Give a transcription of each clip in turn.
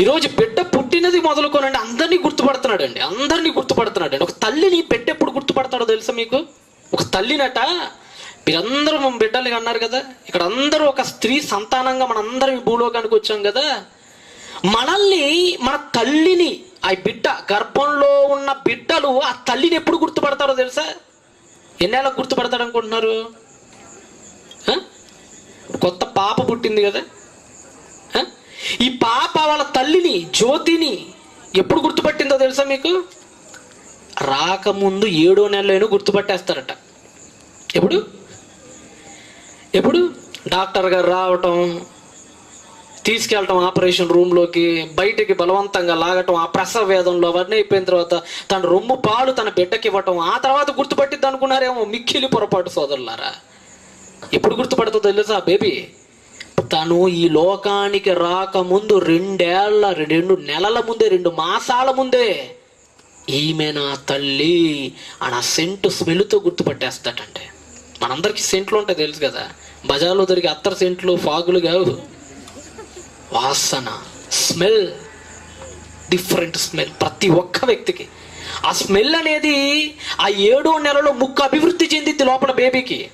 ఈరోజు బిడ్డ పుట్టినది మొదలుకోనండి. అందరినీ గుర్తుపడుతున్నాడు అండి అందరినీ గుర్తుపడుతున్నాడు అండి ఒక తల్లిని బిడ్డ ఎప్పుడు గుర్తుపడతాడో తెలుసా మీకు? ఒక తల్లినట. మీరందరూ మన బిడ్డలు అన్నారు కదా. ఇక్కడ అందరూ ఒక స్త్రీ సంతానంగా మనందరం ఈ భూలోకానికి వచ్చాం కదా. మనల్ని మన తల్లిని ఆ బిడ్డ గర్భంలో ఉన్న బిడ్డలు ఆ తల్లిని ఎప్పుడు గుర్తుపడతారో తెలుసా? ఎన్నేళ్ళకు గుర్తుపడతాడు అనుకుంటున్నారు? కొత్త పాప పుట్టింది కదా. ఈ పాప వాళ్ళ తల్లిని జ్యోతిని ఎప్పుడు గుర్తుపట్టిందో తెలుసా మీకు? రాకముందు ఏడో నెలలోనూ గుర్తుపట్టేస్తారట. ఎప్పుడు? ఎప్పుడు? డాక్టర్ గారు రావటం తీసుకెళ్ళటం ఆపరేషన్ రూమ్లోకి బయటికి బలవంతంగా లాగటం ఆ ప్రసవ వేదంలో అవన్నీ అయిపోయిన తర్వాత తన రొమ్ము పాలు తన బిడ్డకి ఇవ్వటం ఆ తర్వాత గుర్తుపట్టిద్ది అనుకున్నారేమో మిక్కిలి పొరపాటు సోదరులారా. ఎప్పుడు గుర్తుపడుతుందో తెలుసా బేబీ? తను ఈ లోకానికి రాకముందు రెండేళ్ళ రెండు నెలల ముందే రెండు మాసాల ముందే ఈమె నా తల్లి అని ఆ సెంటు స్మెల్తో గుర్తుపట్టేస్తాడంటే. మనందరికీ సెంట్లు ఉంటాయి తెలుసు కదా. బజార్లో దొరికి అత్తర్ సెంట్లు ఫాగులు కావు. వాసన స్మెల్ డిఫరెంట్ స్మెల్ ప్రతి ఒక్క వ్యక్తికి. ఆ స్మెల్ అనేది ఆ ఏడో నెలలో ముక్కు అభివృద్ధి చెందింది లోపల బేబీకి.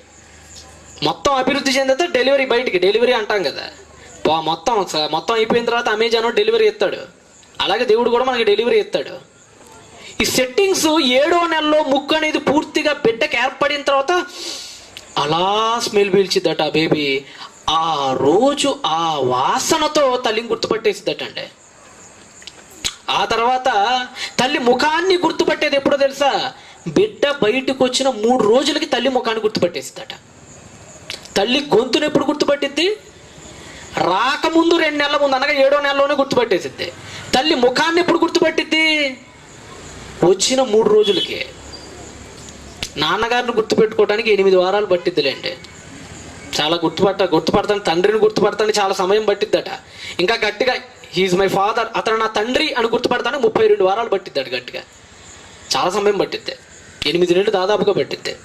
మొత్తం అభివృద్ధి చెందితే డెలివరీ బయటికి డెలివరీ అంటాం కదా. పో- మొత్తం మొత్తం అయిపోయిన తర్వాత అమెజాన్ డెలివరీ ఇస్తాడు. అలాగే దేవుడు కూడా మనకి డెలివరీ ఇస్తాడు. ఈ సెట్టింగ్స్ ఏడో నెలలో ముక్కు అనేది పూర్తిగా బిడ్డకి ఏర్పడిన తర్వాత అలా స్మెల్ పీల్చిద్దట ఆ బేబీ. ఆ రోజు ఆ వాసనతో తల్లిని గుర్తుపట్టేసిద్దట అండి ఆ తర్వాత తల్లి ముఖాన్ని గుర్తుపట్టేది ఎప్పుడో తెలుసా? బిడ్డ బయటకు వచ్చిన మూడు రోజులకి తల్లి ముఖాన్ని గుర్తుపట్టేసిద్దట. తల్లి గొంతును ఎప్పుడు గుర్తుపట్టిద్ది? రాకముందు రెండు నెలల ముందు అనగా ఏడో నెలలోనే గుర్తుపట్టేసిద్ది. తల్లి ముఖాన్ని ఎప్పుడు గుర్తుపట్టిద్ది? వచ్చిన మూడు రోజులకి. నాన్నగారిని గుర్తుపెట్టుకోవడానికి ఎనిమిది వారాలు పట్టిద్దిలేండి. చాలా గుర్తుపట్ట గుర్తుపడతాను తండ్రిని గుర్తుపడతాను చాలా సమయం పట్టిద్దట. ఇంకా గట్టిగా హీజ్ మై ఫాదర్ అతను నా తండ్రి అని గుర్తుపడతాను ముప్పై రెండు వారాలు పట్టిద్దాడు గట్టిగా. చాలా సమయం పట్టిద్ది. ఎనిమిది నెలలు దాదాపుగా పట్టిద్ది.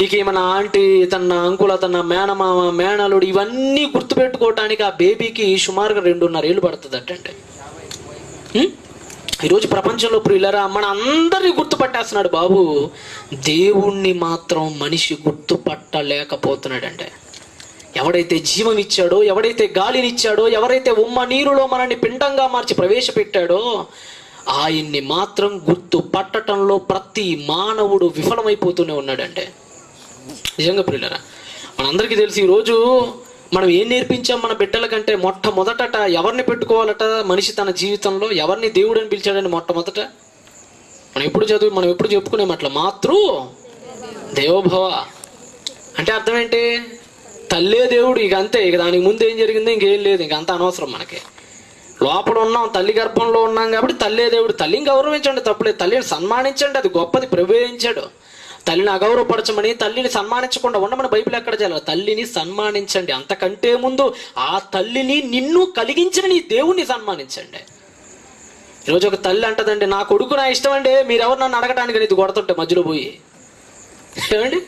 ఇక ఈమె నా ఆంటీ తన అంకుల తన మేనమామ మేనలుడు ఇవన్నీ గుర్తుపెట్టుకోవటానికి ఆ బేబీకి సుమారుగా రెండున్నర ఏళ్ళు పడుతుందటండి. ఈరోజు ప్రపంచంలో ప్రియులరా మన అందరినీ గుర్తుపట్టేస్తున్నాడు బాబు. దేవుణ్ణి మాత్రం మనిషి గుర్తుపట్టలేకపోతున్నాడంటే. ఎవడైతే జీవం ఇచ్చాడో ఎవడైతే గాలిని ఇచ్చాడో ఎవరైతే ఉమ్మ నీరులో మనల్ని పిండంగా మార్చి ప్రవేశపెట్టాడో ఆయన్ని మాత్రం గుర్తు పట్టడంలో ప్రతి మానవుడు విఫలమైపోతూనే ఉన్నాడంటే. నిజంగా ప్రియులరా మనందరికీ తెలిసి ఈరోజు మనం ఏం నేర్పించాం మన బిడ్డలకంటే మొట్టమొదట ఎవరిని పెట్టుకోవాలట మనిషి తన జీవితంలో ఎవరిని దేవుడని పిలిచాడని మొట్టమొదట? మనం ఎప్పుడు చదువు మనం ఎప్పుడు చెప్పుకునేమట్ల మాతృ దేవోభవ. అంటే అర్థం ఏంటి? తల్లే దేవుడు ఇక అంతే. ఇక దానికి ముందు ఏం జరిగిందో ఇంకేం లేదు. ఇంక అంత అనవసరం మనకి. లోపల ఉన్నాం తల్లి గర్భంలో ఉన్నాం కాబట్టి తల్లే దేవుడు. తల్లిని గౌరవించండి తప్పులేదు. తల్లిని సన్మానించండి. అది గొప్పది. ప్రవేశించాడు తల్లిని అగౌరవపరచమని తల్లిని సన్మానించకుండా ఉండమని బైబిల్ ఎక్కడ చేయాలి? తల్లిని సన్మానించండి. అంతకంటే ముందు ఆ తల్లిని నిన్ను కలిగించిన నీ దేవుణ్ణి సన్మానించండి. ఈరోజు ఒక తల్లి అంటదండి నా కొడుకు నా ఇష్టం అండి. మీరెవరు నన్ను అడగడానికి ఇది కొడుతుంటే మధ్యలో పోయి? ఏమండి?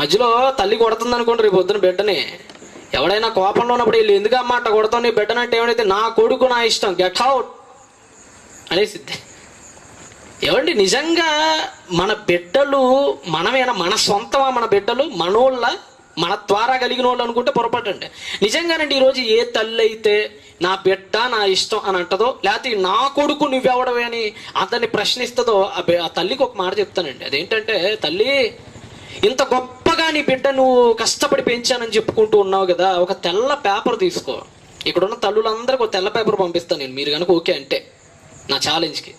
మధ్యలో తల్లి కొడుతుంది అనుకోండి రేపు పొద్దున బిడ్డని. ఎవడైనా కోపంలో ఉన్నప్పుడు వీళ్ళు ఎందుకు అమ్మాట అట్ట కొడతావు నీ బిడ్డనంటే ఏమైతే నా కొడుకు నా ఇష్టం. గెట్ అవుట్ అనేసిద్ది. ఏమండి నిజంగా మన బిడ్డలు మనమేనా మన సొంతమా మన బిడ్డలు? మనోళ్ళ మన ద్వారా కలిగిన వాళ్ళు అనుకుంటే పొరపాటు అండి నిజంగానండి ఈరోజు ఏ తల్లి అయితే నా బిడ్డ నా ఇష్టం అని అంటదో లేకపోతే నా కొడుకు నువ్వెవడమే అని అతన్ని ప్రశ్నిస్తుందో ఆ ఆ తల్లికి ఒక మాట చెప్తానండి. అదేంటంటే తల్లి ఇంత గొప్పగా నీ బిడ్డ నువ్వు కష్టపడి పెంచానని చెప్పుకుంటూ ఉన్నావు కదా ఒక తెల్ల పేపర్ తీసుకో. ఇక్కడ ఉన్న తల్లులందరికీ ఒక తెల్ల పేపర్ పంపిస్తాను నేను. మీరు కనుక ఓకే అంటే నా ఛాలెంజ్కి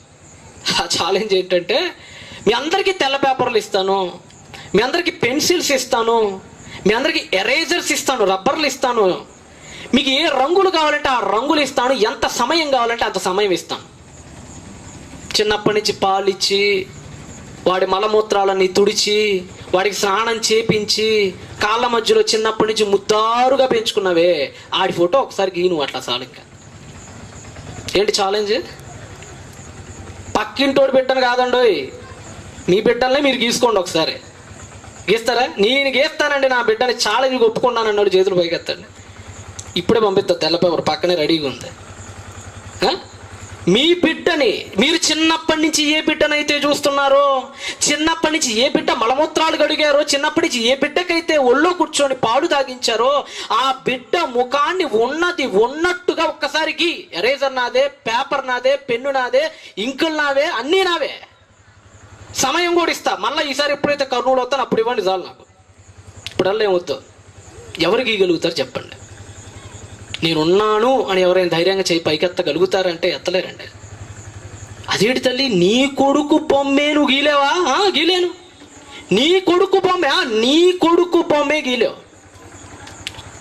ఆ ఛాలెంజ్ ఏంటంటే మీ అందరికీ తెల్ల పేపర్లు ఇస్తాను మీ అందరికీ పెన్సిల్స్ ఇస్తాను మీ అందరికీ ఎరేజర్స్ ఇస్తాను రబ్బర్లు ఇస్తాను. మీకు ఏ రంగులు కావాలంటే ఆ రంగులు ఇస్తాను ఎంత సమయం కావాలంటే అంత సమయం ఇస్తాను. చిన్నప్పటి నుంచి పాలిచ్చి వాడి మలమూత్రాలన్నీ తుడిచి వాడికి స్నానం చేపించి కాళ్ళ మధ్యలో చిన్నప్పటి నుంచి ముద్దారుగా పెంచుకున్నావే. ఆడి ఫోటో ఒకసారి గీను అట్లా చాలు ఇంకా ఏంటి ఛాలెంజ్ పక్కింటోడు బిడ్డను కాదండోయ్. మీ బిడ్డల్నే మీరు గీసుకోండి ఒకసారి. గీస్తారా? నేను గీస్తానండి నా బిడ్డని ఛాలెంజ్ ఒప్పుకున్నాను అన్నాడు చేతులు పైకెత్తండి. ఇప్పుడే పంపిస్తా తెల్ల పేపర్ పక్కనే రెడీగా ఉంది. మీ బిడ్డని మీరు చిన్నప్పటి నుంచి ఏ బిడ్డనైతే చూస్తున్నారో చిన్నప్పటి నుంచి ఏ బిడ్డ మలమూత్రాలు గడిగారో చిన్నప్పటి నుంచి ఏ బిడ్డకైతే ఒళ్ళో కూర్చొని పాడు తాగించారో ఆ బిడ్డ ముఖాన్ని ఉన్నది ఉన్నట్టుగా ఒక్కసారికి ఎరేజర్ నాదే పేపర్ నాదే పెన్ను నాదే ఇంకులు నావే అన్నీ నావే. సమయం కూడా ఇస్తా. మళ్ళీ ఈసారి ఎప్పుడైతే కర్నూలు వస్తాను అప్పుడు ఇవ్వండి చాలు నాకు. ఇప్పుడల్లా ఏమొద్దు. ఎవరికి గీయగలుగుతారు చెప్పండి. నేనున్నాను అని ఎవరైనా ధైర్యంగా చేయి పైకెత్తగలుగుతారంటే ఎత్తలేరండి. అదేంటి తల్లి? నీ కొడుకు బొమ్మే నువ్వు గీలేవా? గీలేను. నీ కొడుకు బొమ్మే నీ కొడుకు బొమ్మే గీలేవు.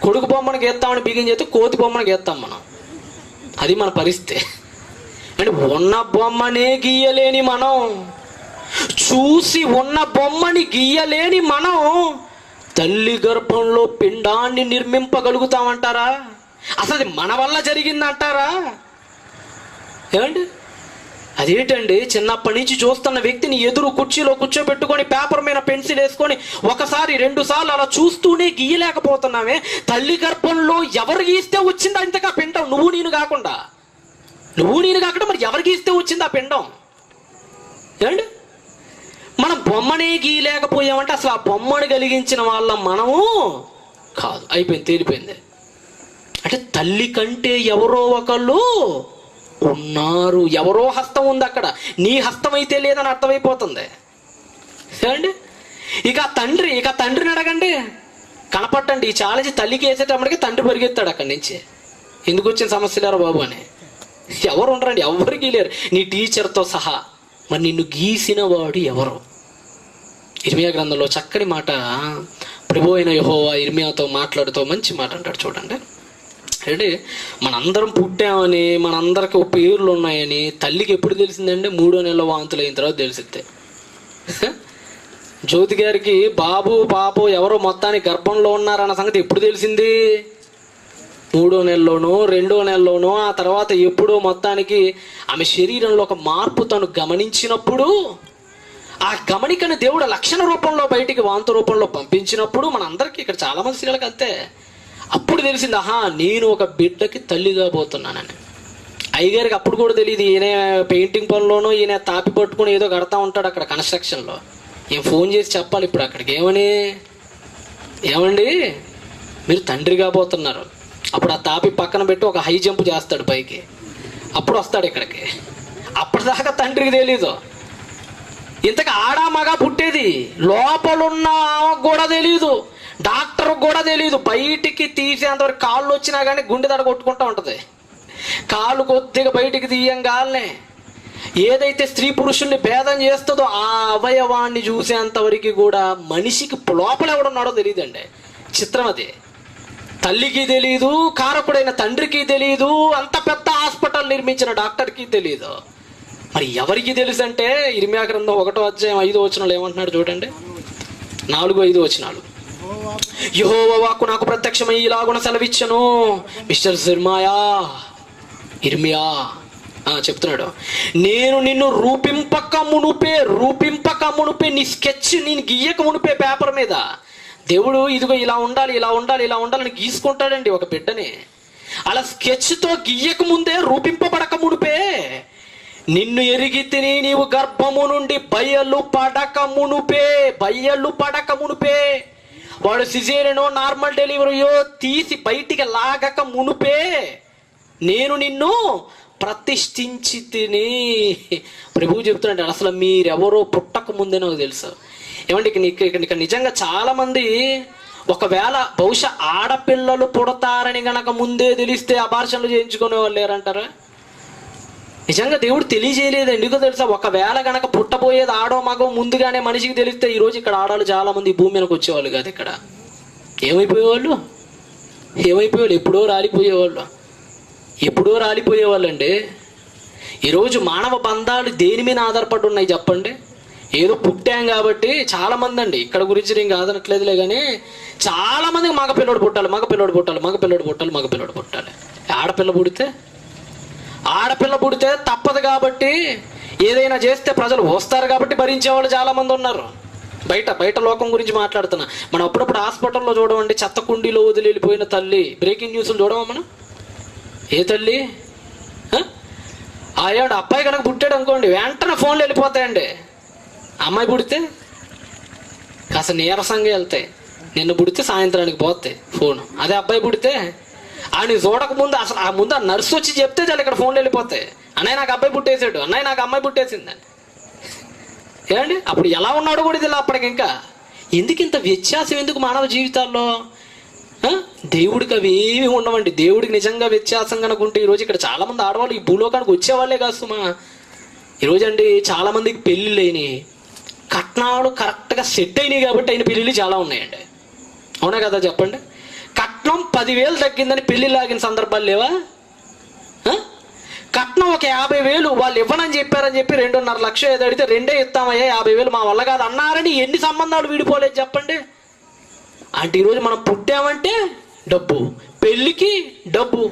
కొడుకు బొమ్మను గీస్తామని బిగిన చేస్తే కోతి బొమ్మను గీస్తాం మనం. అది మన పరిస్థితి. అంటే ఉన్న బొమ్మనే గీయలేని మనం. చూసి ఉన్న బొమ్మని గీయలేని మనం. తల్లి గర్భంలో పిండాన్ని నిర్మింపగలుగుతామంటారా? అసలు అది మన వల్ల జరిగిందంటారా? ఏమండి అదేంటండి? చిన్నప్పటి నుంచి చూస్తున్న వ్యక్తిని ఎదురు కుర్చీలో కూర్చోబెట్టుకొని పేపర్ మీద పెన్సిల్ వేసుకొని ఒకసారి రెండు సార్లు అలా చూస్తూనే గీయలేకపోతున్నామే తల్లి గర్భంలో ఎవరు గీస్తే వచ్చిందా ఇంతగా పిండం? నువ్వు నేను కాకుండా. నువ్వు నేను కాకుండా మరి ఎవరు గీస్తే వచ్చింది ఆ పిండం? ఏమండి మనం బొమ్మనే గీయలేకపోయామంటే అసలు ఆ బొమ్మను కలిగించిన వాళ్ళం మనము కాదు. అయిపోయింది తేలిపోయింది. అంటే తల్లి కంటే ఎవరో ఒకళ్ళు ఉన్నారు. ఎవరో హస్తం ఉంది అక్కడ. నీ హస్తం అయితే లేదని అర్థమైపోతుంది. ఏమండి? ఇక తండ్రి ఇక తండ్రిని అడగండి. కనపట్టండి. ఈ ఛాలెంజ్ తల్లికి వేసేటప్పటికి తండ్రి పరిగెత్తాడు అక్కడి నుంచి. ఎందుకు వచ్చిన సమస్యలేరా బాబు అని? ఎవరు ఉండరండి. ఎవరికి లేరు. నీ టీచర్తో సహా. మరి నిన్ను గీసిన వాడు ఎవరు? ఇర్మియా గ్రంథంలో చక్కని మాట. ప్రభు అయిన యహోవా ఇర్మియాతో మాట్లాడుతూ మంచి మాట అంటాడు. చూడండి. అంటే మనందరం పుట్టామని మనందరికి ఒక పేర్లు ఉన్నాయని తల్లికి ఎప్పుడు తెలిసిందంటే మూడో నెల వాంతులు అయిన తర్వాత తెలిసిద్ది. జ్యోతి గారికి బాబు పాపో ఎవరో మొత్తానికి గర్భంలో ఉన్నారన్న సంగతి ఎప్పుడు తెలిసింది? మూడో నెలలోనో రెండో నెలలోనో ఆ తర్వాత ఎప్పుడో మొత్తానికి ఆమె శరీరంలో ఒక మార్పు తను గమనించినప్పుడు ఆ గమనికను దేవుడు లక్షణ రూపంలో బయటికి వాంత రూపంలో పంపించినప్పుడు మనందరికీ ఇక్కడ చాలామంది స్త్రీలకు అంతే. అప్పుడు తెలిసింది ఆహా నేను ఒక బిడ్డకి తల్లిగా పోతున్నానని అయ్యగారికి అప్పుడు కూడా తెలియదు ఈయన పెయింటింగ్ పనిలోనూ ఈయన తాపి పట్టుకుని ఏదో కడతా ఉంటాడు అక్కడ కన్స్ట్రక్షన్లో. ఏం ఫోన్ చేసి చెప్పాలి ఇప్పుడు అక్కడికి. ఏమని? ఏమండి? మీరు తండ్రిగా పోతున్నారు. అప్పుడు ఆ తాపి పక్కన పెట్టి ఒక హై జంప్ చేస్తాడు పైకి. అప్పుడు వస్తాడు ఇక్కడికి. అప్పటిదాకా తండ్రికి తెలీదు. ఇంతకు ఆడా మగ పుట్టేది లోపలున్న ఆమెకు కూడా తెలియదు డాక్టర్ కూడా తెలియదు బయటికి తీసేంతవరకు కాళ్ళు వచ్చినా కానీ గుండె దడ కొట్టుకుంటా ఉంటుంది. కాళ్ళు కొద్దిగా బయటికి తీయంగానే ఏదైతే స్త్రీ పురుషుల్ని భేదం చేస్తుందో ఆ అవయవాన్ని చూసేంతవరకు కూడా మనిషికి లోపల ఎవడున్నాడో తెలియదండి చిత్రం అది. తల్లికి తెలియదు కారకుడైన తండ్రికి తెలియదు అంత పెద్ద హాస్పిటల్ నిర్మించిన డాక్టర్కి తెలియదు మరి ఎవరికి తెలుసు అంటే ఇరిమియా గ్రంథం ఒకటో అధ్యాయం ఐదో వచనాలు ఏమంటున్నాడు చూడండి. నాలుగు ఐదు వచనాలు. యహోవ వాక్కు నాకు ప్రత్యక్షమై ఇలాగున సెలవిచ్చను. మిస్టర్ సిర్మాయా ఇర్మియా ఆ, చెప్తున్నాడు. నేను నిన్ను రూపింపక మునుపే రూపింపక మునుపే నీ స్కెచ్ నేను గీయక మునుపే పేపర్ మీద. దేవుడు ఇదిగో ఇలా ఉండాలి ఇలా ఉండాలి ఇలా ఉండాలని గీసుకుంటాడండి ఒక బిడ్డని. అలా స్కెచ్తో గీయక ముందే రూపింపబడక మునుపే. నిన్ను ఎరిగి తిని నీవు గర్భము నుండి బయలు పడక మునుపే బయలు పడక మునుపే. వాడు సిజేరియనో నార్మల్ డెలివరీయో తీసి బయటికి లాగక మునుపే నేను నిన్ను ప్రతిష్ఠించి తిని ప్రభువు చెప్తున్నాడు అసలు మీరెవరో పుట్టక ముందే నాకు తెలుసు. ఏమంటే ఇక నీకు- ఇక నిజంగా చాలా మంది ఒకవేళ బహుశా ఆడపిల్లలు పుడతారని గనక ముందే తెలిస్తే అబార్షన్లు చేయించుకునే వాళ్ళు లేరంటారా? నిజంగా దేవుడు తెలియజేయలేదు ఎందుకు తెలుసా? ఒకవేళ గనక పుట్టబోయేది ఆడో మగో ముందుగానే మనిషికి తెలిస్తే ఈరోజు ఇక్కడ ఆడాలు చాలా మంది భూమి మీదకి వచ్చేవాళ్ళు కాదు ఇక్కడ. ఏమైపోయేవాళ్ళు? ఏమైపోయేవాళ్ళు? ఎప్పుడో రాలిపోయేవాళ్ళు. ఎప్పుడో రాలిపోయేవాళ్ళండి. ఈరోజు మానవ బంధాలు దేని మీద ఆధారపడి ఉన్నాయి చెప్పండి? ఏదో పుట్టాం కాబట్టి చాలా మంది అండి. ఇక్కడ గురించి నేను కాదనట్లేదులే కానీ చాలా మందికి మగ పిల్లోడు పుట్టాలి మగ పిల్లోడు పుట్టాలి మగ పిల్లోడు పుట్టాలి మగ పిల్లోడు పుట్టాలి. ఆడపిల్ల పుడితే ఆడపిల్ల పుడితే తప్పదు కాబట్టి ఏదైనా చేస్తే ప్రజలు వస్తారు కాబట్టి భరించేవాళ్ళు చాలామంది ఉన్నారు. బయట బయట లోకం గురించి మాట్లాడుతున్నా. మనం అప్పుడప్పుడు హాస్పిటల్లో చూడమండి చెత్త కుండీలో వదిలి వెళ్ళిపోయిన తల్లి. బ్రేకింగ్ న్యూస్లు చూడమా మనం? ఏ తల్లి? ఆయాడు అయ్యాడు అబ్బాయి కనుక పుట్టాడు అనుకోండి వెంటనే ఫోన్లు వెళ్ళిపోతాయండి. అమ్మాయి పుడితే కాస్త నీరసంగా వెళ్తాయి. నిన్ను పుడితే సాయంత్రానికి పోతాయి ఫోన్. అదే అబ్బాయి పుడితే ఆయన చూడకముందు అసలు ఆ ముందు ఆ నర్సు వచ్చి చెప్తే చాలు ఇక్కడ ఫోన్లు వెళ్ళిపోతాయి అన్నయ్య నాకు అబ్బాయి పుట్టేసాడు అన్నయ్య నాకు అమ్మాయి పుట్టేసిందని ఏమండి? అప్పుడు ఎలా ఉన్నాడో కూడా తెలియదు అప్పటికి ఇంకా. ఎందుకు ఇంత వ్యత్యాసం ఎందుకు మానవ జీవితాల్లో? దేవుడికి అవి ఏమి ఉండవండి. దేవుడికి నిజంగా వ్యత్యాసం కనుకుంటే ఈరోజు ఇక్కడ చాలామంది ఆడవాళ్ళు ఈ భూలోకానికి వచ్చేవాళ్ళే కాదు సుమా. ఈరోజు అండి చాలామందికి పెళ్ళి లేని కట్నాలు కరెక్ట్గా సెట్ అయినాయి కాబట్టి అయిన పెళ్ళిళ్ళు చాలా ఉన్నాయండి. అవునా కదా చెప్పండి? కట్నం పదివేలు తగ్గిందని పెళ్ళి లాగిన సందర్భాలు లేవా? కట్నం ఒక యాభై వేలు వాళ్ళు ఇవ్వనని చెప్పారని చెప్పి రెండున్నర లక్ష ఏదో అడిగితే రెండే ఇస్తామయ్యా యాభై వేలు మా వల్ల కాదు అన్నారని ఎన్ని సంబంధాలు విడిపోలేదు చెప్పండి. అంటే ఈరోజు మనం పుట్టామంటే డబ్బు పెళ్ళికి డబ్బు.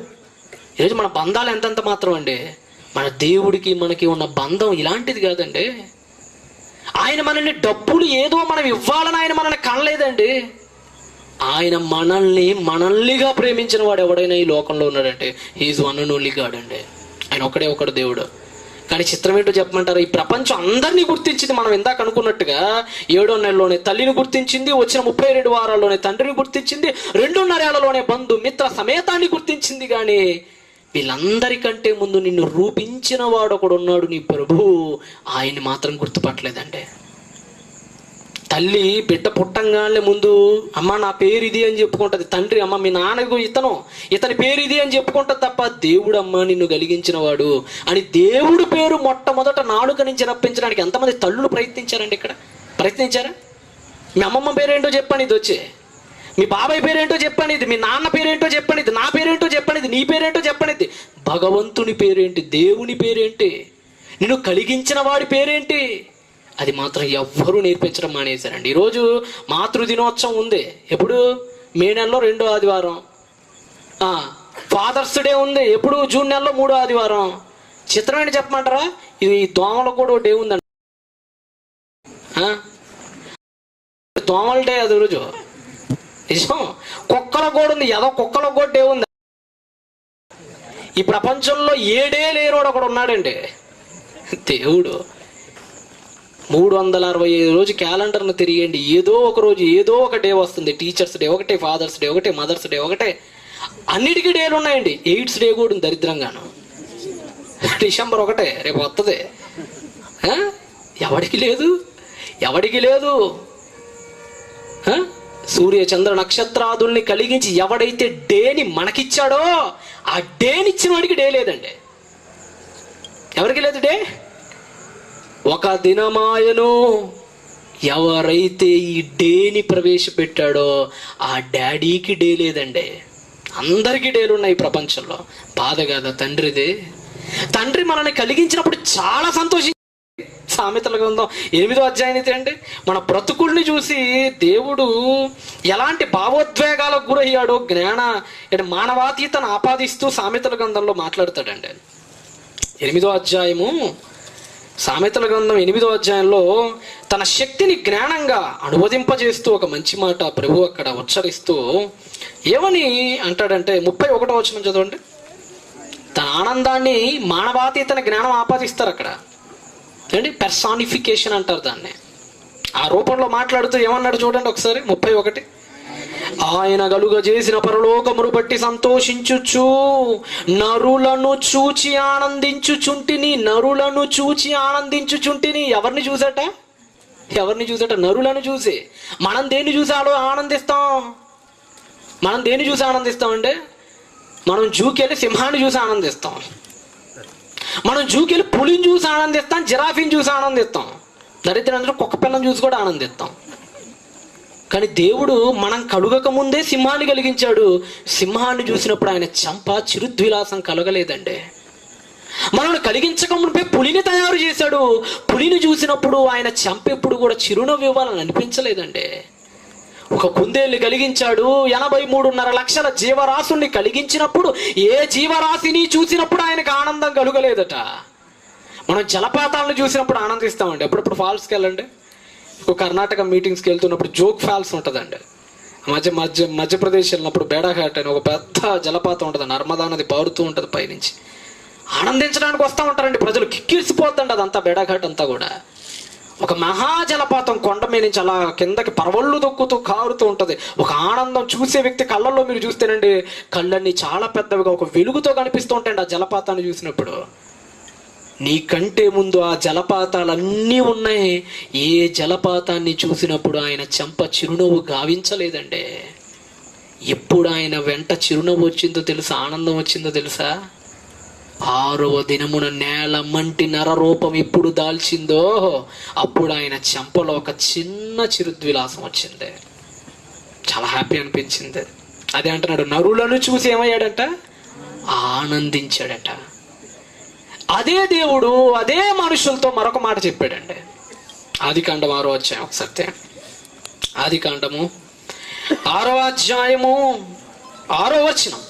ఈరోజు మన బంధాలు ఎంతెంత మాత్రం అండి? మన దేవుడికి మనకి ఉన్న బంధం ఇలాంటిది కాదండి. ఆయన మనల్ని డబ్బులు ఏదో మనం ఇవ్వాలని ఆయన మనల్ని కనలేదండి. ఆయన మనల్ని మనల్నిగా ప్రేమించిన వాడు ఎవడైనా ఈ లోకంలో ఉన్నాడంటే is one and only God అండి. ఆయన ఒకడే ఒకడు దేవుడు. కానీ చిత్రం ఏంటో చెప్పమంటారు? ఈ ప్రపంచం అందరినీ గుర్తించింది మనం ఇందాక అనుకున్నట్టుగా ఏడో నెలలోనే తల్లిని గుర్తించింది వచ్చిన ముప్పై రెండు వారాల్లోనే తండ్రిని గుర్తించింది రెండున్నర ఏళ్ళలోనే బంధు మిత్ర సమేతాన్ని గుర్తించింది కానీ వీళ్ళందరికంటే ముందు నిన్ను రూపించిన వాడు ఒకడు ఉన్నాడు నీ ప్రభు. ఆయన్ని మాత్రం గుర్తుపట్టలేదండి. తల్లి బిడ్డ పుట్టంగానే ముందు అమ్మ నా పేరు ఇది అని చెప్పుకుంటుంది. తండ్రి అమ్మ మీ నాన్నకు ఇతను ఇతని పేరు ఇది అని చెప్పుకుంటుంది తప్ప దేవుడు అమ్మ నిన్ను కలిగించిన వాడు అని దేవుడు పేరు మొట్టమొదట నాలుక నుంచి రప్పించడానికి ఎంతమంది తల్లులు ప్రయత్నించారండి ఇక్కడ? ప్రయత్నించారా? మీ అమ్మమ్మ పేరేంటో చెప్పండి ఇది వచ్చి. మీ బాబాయ్ పేరేంటో చెప్పండి ఇది మీ నాన్న పేరేంటో చెప్పండి ఇది నా పేరేంటో చెప్పండి ఇది నీ పేరేంటో చెప్పండి ఇది భగవంతుని పేరేంటి? దేవుని పేరేంటి? నిన్ను కలిగించిన వాడి పేరేంటి? అది మాత్రం ఎవ్వరూ నేర్పించడం మానేశారండి. ఈరోజు మాతృ దినోత్సవం ఉంది. ఎప్పుడు? మే నెలలో రెండో ఆదివారం. ఫాదర్స్ డే ఉంది. ఎప్పుడు? జూన్ నెలలో మూడో ఆదివారం. చిత్రం చెప్పమంటారా? ఇది దోమలకు కూడా డే ఉందండి దోమల డే అది రోజు. నిజం? కుక్కల కూడా ఉంది. ఏదో కుక్కల కూడా డే ఉంది. ఈ ప్రపంచంలో ఏడే లేరోడు ఒకడు ఉన్నాడండి. దేవుడు. మూడు వందల అరవై ఐదు రోజు క్యాలెండర్ను తిరిగండి ఏదో ఒక రోజు ఏదో ఒక డే వస్తుంది. టీచర్స్ డే ఒకటే ఫాదర్స్ డే ఒకటే మదర్స్ డే ఒకటే అన్నిటికీ డేలు ఉన్నాయండి. ఎయిడ్స్ డే కూడా దరిద్రంగాను. డిసెంబర్ ఒకటే రేపు వస్తుంది ఎవడికి లేదు? ఎవడికి లేదు? సూర్య చంద్ర నక్షత్రాదుల్ని కలిగించి ఎవడైతే డేని మనకిచ్చాడో ఆ డేనిచ్చిన వాడికి డే లేదండి. ఎవరికి లేదు డే? ఒక దినమాయను ఎవరైతే ఈ డేని ప్రవేశపెట్టాడో ఆ డాడీకి డే లేదండి. అందరికీ డేలు ఉన్నాయి ప్రపంచంలో. బాధ కదా తండ్రిది. తండ్రి మనల్ని కలిగించినప్పుడు చాలా సంతోషి సామెతల గ్రంథం ఎనిమిదో అధ్యాయం అయితే అండి మన బ్రతుకుల్ని చూసి దేవుడు ఎలాంటి భావోద్వేగాలకు గురయ్యాడో జ్ఞాన మానవాతీతను ఆపాదిస్తూ సామెతల గ్రంథంలో మాట్లాడతాడండి. ఎనిమిదో అధ్యాయము సామెతల గ్రంథం ఎనిమిదో అధ్యాయంలో తన శక్తిని జ్ఞానంగా అనువదింపజేస్తూ ఒక మంచి మాట ప్రభు అక్కడ ఉచ్చరిస్తూ ఏమని అంటాడంటే ముప్పై ఒకటో వచ్చిన చదవండి. తన ఆనందాన్ని మానవాతీతన జ్ఞానం ఆపాదిస్తారు అక్కడ. ఏంటి? పెర్సానిఫికేషన్ అంటారు దాన్ని. ఆ రూపంలో మాట్లాడుతూ ఏమన్నాడు చూడండి ఒకసారి ముప్పై ఒకటి. ఆయన గలుగ చేసిన పరలోకమును బట్టి సంతోషించుచు నరులను చూచి ఆనందించుచుంటిని నరులను చూచి ఆనందించుచుంటిని ఎవరిని చూసట? ఎవరిని చూసట? నరులను చూసి. మనం దేన్ని చూసాడో ఆనందిస్తాం? మనం దేన్ని చూసి ఆనందిస్తాం అంటే మనం జూకెళ్ళి సింహాన్ని చూసి ఆనందిస్తాం. మనం జూకెళ్ళి పులిని చూసి ఆనందిస్తాం జిరాఫీని చూసి ఆనందిస్తాం. దరిద్రందరూ కుక్క పిల్లని చూసి కూడా ఆనందిస్తాం. కానీ దేవుడు మనం కలుగక ముందే సింహాన్ని కలిగించాడు. సింహాన్ని చూసినప్పుడు ఆయన చంప చిరుద్విలాసం కలగలేదండి. మనల్ని కలిగించక మునిపే పులిని తయారు చేశాడు. పులిని చూసినప్పుడు ఆయన చంపెప్పుడు కూడా చిరునవ్వు ఇవ్వాలని అనిపించలేదండి. ఒక కుందేళ్ళు కలిగించాడు. ఎనభై మూడున్నర లక్షల జీవరాశుల్ని కలిగించినప్పుడు ఏ జీవరాశిని చూసినప్పుడు ఆయనకు ఆనందం కలుగలేదట. మనం జలపాతాలను చూసినప్పుడు ఆనందిస్తామండి. అప్పుడప్పుడు ఫాల్స్కి వెళ్ళండి? ఒక కర్ణాటక మీటింగ్స్కి వెళ్తున్నప్పుడు జోక్ ఫాల్స్ ఉంటుందండి. మధ్య మధ్య మధ్యప్రదేశ్ వెళ్ళినప్పుడు బేడాఘాట్ అని ఒక పెద్ద జలపాతం ఉంటుంది. నర్మదా నది పారుతూ ఉంటుంది పైనుంచి. ఆనందించడానికి వస్తూ ఉంటారండి ప్రజలు. కిక్కిరిసిపోద్దండి అదంతా బేడాఘాట్ అంతా కూడా. ఒక మహాజలపాతం కొండ మీద నుంచి అలా కిందకి పరవళ్ళు దొక్కుతూ కారుతూ ఉంటుంది. ఒక ఆనందం చూసే వ్యక్తి కళ్ళల్లో మీరు చూస్తేనండి కళ్ళన్నీ చాలా పెద్దవిగా ఒక వెలుగుతో కనిపిస్తూ ఉంటాయండి ఆ జలపాతాన్ని చూసినప్పుడు. నీకంటే ముందు ఆ జలపాతాలన్నీ ఉన్నాయి. ఏ జలపాతాన్ని చూసినప్పుడు ఆయన చెంప చిరునవ్వు గావించలేదండి. ఎప్పుడు ఆయన వెంట చిరునవ్వు వచ్చిందో తెలుసా? ఆనందం వచ్చిందో తెలుసా? ఆరవ దినమున నేల మంటి నరరూపం ఎప్పుడు దాల్చిందో అప్పుడు ఆయన చెంపలో ఒక చిన్న చిరుద్విలాసం వచ్చింది. చాలా హ్యాపీ అనిపించింది. అదే అంటున్నాడు నరులను చూసి ఏమయ్యాడట? ఆనందించాడట. అదే దేవుడు అదే మనుషులతో మరొక మాట చెప్పాడండి. ఆది కాండం ఆరో అధ్యాయం ఒకసారి తీయండి. ఆది కాండము ఆరో అధ్యాయము ఆరో వచనం.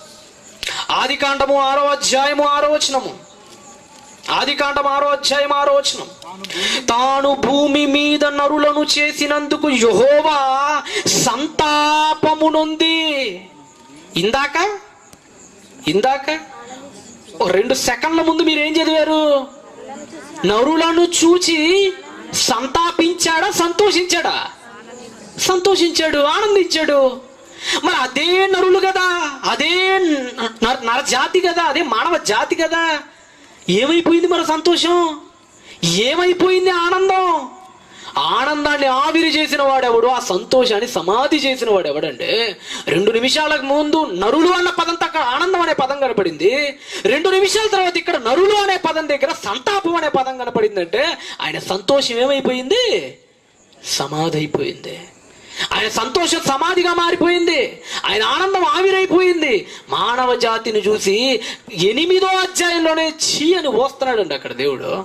ఆది కాండము ఆరో అధ్యాయము ఆరో వచనము. ఆది కాండం ఆరో అధ్యాయం ఆరో వచనం. తాను భూమి మీద నరులను చేసినందుకు యహోవా సంతాపమునుంది ఇందాక? ఇందాక? రెండు సెకండ్ల ముందు మీరు ఏం చదివారు? నరులను చూచి సంతాపించాడా? సంతోషించాడా? సంతోషించాడు ఆనందించాడు. మరి అదే నరులు కదా అదే న- నర జాతి కదా అదే మానవ జాతి కదా. ఏమైపోయింది మరి సంతోషం? ఏమైపోయింది ఆనందం? ఆనందాన్ని ఆవిరి చేసిన వాడెవడు ఆ సంతోషాన్ని సమాధి చేసిన వాడెవడండి రెండు నిమిషాలకు ముందు నరులు అన్న పదం అక్కడ ఆనందం అనే పదం కనపడింది. రెండు నిమిషాల తర్వాత ఇక్కడ నరులు అనే పదం దగ్గర సంతాపం అనే పదం కనపడిందంటే ఆయన సంతోషం ఏమైపోయింది? సమాధి అయిపోయింది. ఆయన సంతోషం సమాధిగా మారిపోయింది. ఆయన ఆనందం ఆవిరైపోయింది. మానవ జాతిని చూసి ఎనిమిదో అధ్యాయంలోనే చీ అని పోస్తున్నాడండి అక్కడ దేవుడు.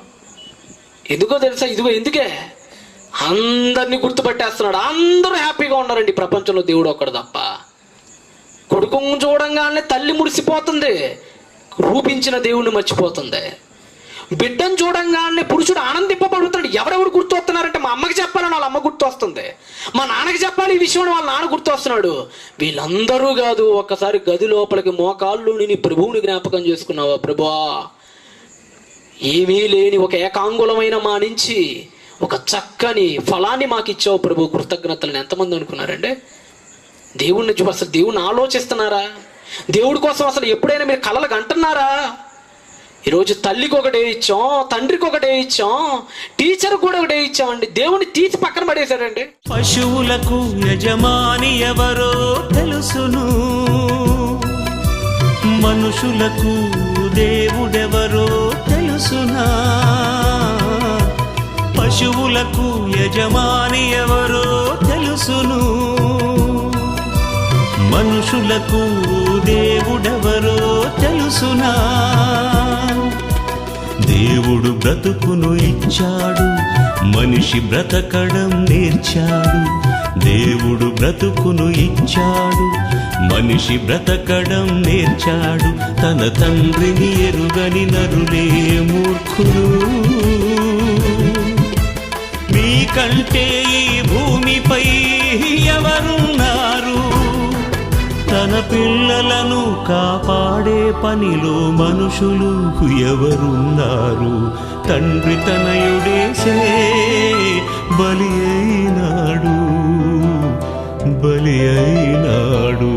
ఎందుకో తెలుసా? ఇదిగో ఎందుకే? అందరినీ గుర్తుపెట్టేస్తున్నాడు. అందరూ హ్యాపీగా ఉన్నారండి. ప్రపంచంలో దేవుడు ఒక్కడు తప్ప. కొడుకును చూడంగానే తల్లి మురిసిపోతుంది. రూపించిన దేవుణ్ణి మర్చిపోతుంది. బిడ్డను చూడంగానే పురుషుడు ఆనందింపబడుతాడు ఎవరెవరు గుర్తు వస్తున్నారంటే మా అమ్మకి చెప్పాలని వాళ్ళ అమ్మ గుర్తు వస్తుంది మా నాన్నకి చెప్పాలి ఈ విషయం వాళ్ళ నాన్న గుర్తు వస్తున్నాడు వీళ్ళందరూ కాదు ఒక్కసారి గది లోపలికి మోకాళ్ళు నీ ప్రభువుని జ్ఞాపకం చేసుకున్నావా? ప్రభువా ఏమీ లేని ఒక ఏకాంగులమైన మా నుంచి ఒక చక్కని ఫలాన్ని మాకు ఇచ్చావు ప్రభు కృతజ్ఞతలను. ఎంతమంది అనుకున్నారండి? దేవుణ్ణి అసలు దేవుణ్ణి ఆలోచిస్తున్నారా? దేవుడి కోసం అసలు ఎప్పుడైనా మీరు కలలు అంటున్నారా ఈరోజు తల్లికి ఒకటే ఇచ్చాం తండ్రికి ఒకటే ఇచ్చాం టీచర్ కూడా ఒకటే ఇచ్చామండి. దేవుణ్ణి తీసి పక్కన పడేశారండి పశువులకు యజమాని ఎవరో తెలుసును. మనుషులకు దేవుడెవరో తెలుసునా? పశువులకు యజమాని ఎవరో తెలుసును. మనుషులకు దేవుడెవరో తెలుసునా. దేవుడు బ్రతుకును ఇచ్చాడు మనిషి బ్రతకడం నేర్చాడు. దేవుడు బ్రతుకును ఇచ్చాడు మనిషి బ్రతకడం నేర్చాడు. తన తండ్రిని ఎరుగని నరులే మూర్ఖులు. కంటే ఈ భూమిపై ఎవరున్నారు? తన పిల్లలను కాపాడే పనిలో మనుషులు ఎవరున్నారు? తండ్రి తనయుడేసే బలి అయినాడు బలి అయినాడు.